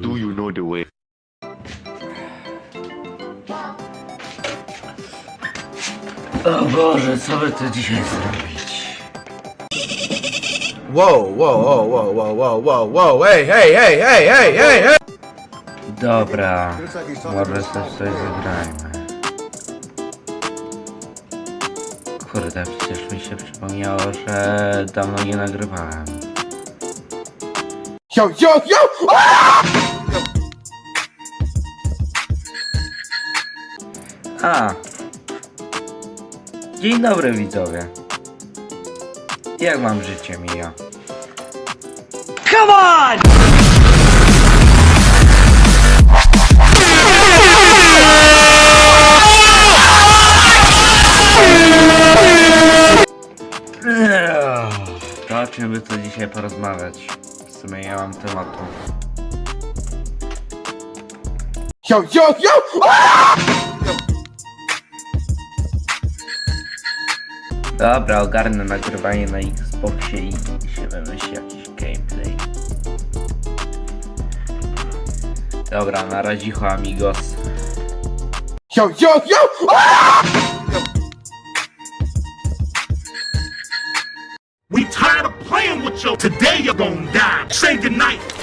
Do you know the way? O Boże, co by to dzisiaj zrobić? Wow, wow, wow, wow, wow, wow, wow, wow, hey, hey, hey, hey, hey, hey, hey! Dobra, może też coś zagrajmy. Kurde, przecież mi się przypomniało, że dawno nie nagrywałem. Yo, yo, yo! A! Dzień dobry widzowie. Jak mam życie mija? To o czym by tu dzisiaj porozmawiać? W sumie ja mam tematu. Yo, yo, yo! Dobra, ogarnę nagrywanie na Xboxie i się wymyśli jakiś gameplay. Dobra, na razicho amigos. Yo, yo, yo! We tired of playing with you. Today you're gonna die. Say goodnight.